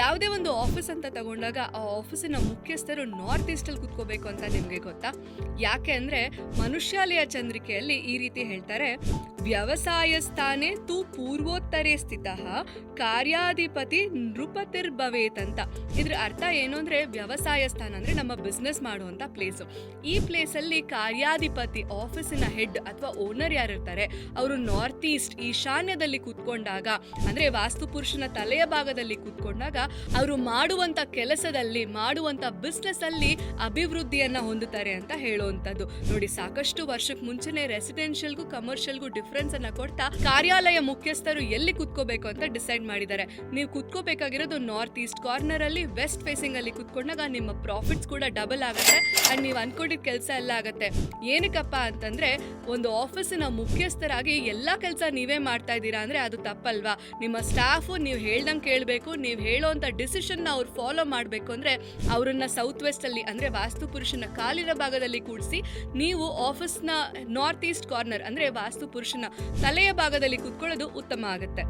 ಯಾವುದೇ ಒಂದು ಆಫೀಸ್ ಅಂತ ತಗೊಂಡಾಗ ಆ ಆಫೀಸಿನ ಮುಖ್ಯಸ್ಥರು ನಾರ್ತ್ ಈಸ್ಟಲ್ಲಿ ಕುತ್ಕೋಬೇಕು ಅಂತ ನಿಮಗೆ ಗೊತ್ತಾ? ಯಾಕೆ ಅಂದರೆ ಮನುಷ್ಯಾಲಯ ಚಂದ್ರಿಕೆಯಲ್ಲಿ ಈ ರೀತಿ ಹೇಳ್ತಾರೆ ವ್ಯವಸಾಯಸ್ಥಾನೇ ತು ಪೂರ್ವೋತ್ತರೇ ಸ್ಥಿತ, ಕಾರ್ಯಾಧಿಪತಿ ನೃಪತಿರ್ಭವೇತ್ ಅಂತ. ಇದ್ರ ಅರ್ಥ ಏನು ಅಂದರೆ ವ್ಯವಸಾಯ ಸ್ಥಾನ ಅಂದರೆ ನಮ್ಮ ಬಿಸ್ನೆಸ್ ಮಾಡುವಂಥ ಪ್ಲೇಸು ಈ ಪ್ಲೇಸಲ್ಲಿ ಕಾರ್ಯಾಧಿಪತಿ ಆಫೀಸಿನ ಹೆಡ್ ಅಥವಾ ಓನರ್ ಯಾರಿರ್ತಾರೆ, ಅವರು ನಾರ್ತ್ ಈಸ್ಟ್ ಈಶಾನ್ಯದಲ್ಲಿ ಕೂತ್ಕೊಂಡಾಗ, ಅಂದರೆ ವಾಸ್ತುಪುರುಷನ ತಲೆಯ ಭಾಗದಲ್ಲಿ ಕೂತ್ಕೊಂಡಾಗ ಅವರು ಮಾಡುವಂಥ ಕೆಲಸದಲ್ಲಿ ಮಾಡುವಂಥ ಬಿಸ್ನೆಸ್ ಅಲ್ಲಿ ಅಭಿವೃದ್ಧಿಯನ್ನ ಹೊಂದುತ್ತಾರೆ ಅಂತ ಹೇಳುವಂಥದ್ದು. ನೋಡಿ, ಸಾಕಷ್ಟು ವರ್ಷಕ್ಕೆ ಮುಂಚೆನೆ ರೆಸಿಡೆನ್ಷಿಯಲ್ಗೂ ಕಮರ್ಷಿಯಲ್ಗೂ ಡಿಫ್ರೆನ್ಸ್ ಅನ್ನ ಕೊಡ್ತಾ ಕಾರ್ಯಾಲಯ ಮುಖ್ಯಸ್ಥರು ಎಲ್ಲಿ ಕುತ್ಕೋಬೇಕು ಅಂತ ಡಿಸೈಡ್ ಮಾಡಿದ್ದಾರೆ. ನೀವು ಕುತ್ಕೋಬೇಕಾಗಿರೋದು ನಾರ್ತ್ ಈಸ್ಟ್ ಕಾರ್ನರ್ ಅಲ್ಲಿ ವೆಸ್ಟ್ ಫೇಸಿಂಗ್ ಅಲ್ಲಿ ಕುತ್ಕೊಂಡಾಗ ನಿಮ್ಮ ಪ್ರಾಫಿಟ್ಸ್ ಕೂಡ ಡಬಲ್ ಆಗುತ್ತೆ. ಅಂಡ್ ನೀವು ಅನ್ಕೊಂಡಿದ್ದ ಕೆಲಸ ಎಲ್ಲ ಆಗುತ್ತೆ. ಏನಕ್ಕಪ್ಪ ಅಂತಂದ್ರೆ, ಒಂದು ಆಫೀಸಿನ ಮುಖ್ಯಸ್ಥರಾಗಿ ಎಲ್ಲಾ ಕೆಲಸ ನೀವೇ ಮಾಡ್ತಾ ಇದ್ದೀರಾ ಅಂದ್ರೆ ಅದು ತಪ್ಪಲ್ವಾ? ನಿಮ್ಮ ಸ್ಟಾಫು ನೀವು ಹೇಳ್ದಂಗೆ ಕೇಳಬೇಕು, ನೀವು ಹೇಳೋಂಥ ಡಿಸಿಷನ್ನ ಅವ್ರು ಫಾಲೋ ಮಾಡಬೇಕು ಅಂದ್ರೆ ಅವರನ್ನ ಸೌತ್ ವೆಸ್ಟ್ ಅಲ್ಲಿ ಅಂದ್ರೆ ವಾಸ್ತು ಪುರುಷನ ಕಾಲಿನ ಭಾಗದಲ್ಲಿ ಕೂಡಿಸಿ ನೀವು ಆಫೀಸ್ನ ನಾರ್ತ್ ಈಸ್ಟ್ ಕಾರ್ನರ್ ಅಂದ್ರೆ ವಾಸ್ತು ಪುರುಷನ ತಲೆಯ ಭಾಗದಲ್ಲಿ ಕೂತ್ಕೊಳ್ಳೋದು ಉತ್ತಮ ಆಗುತ್ತೆ.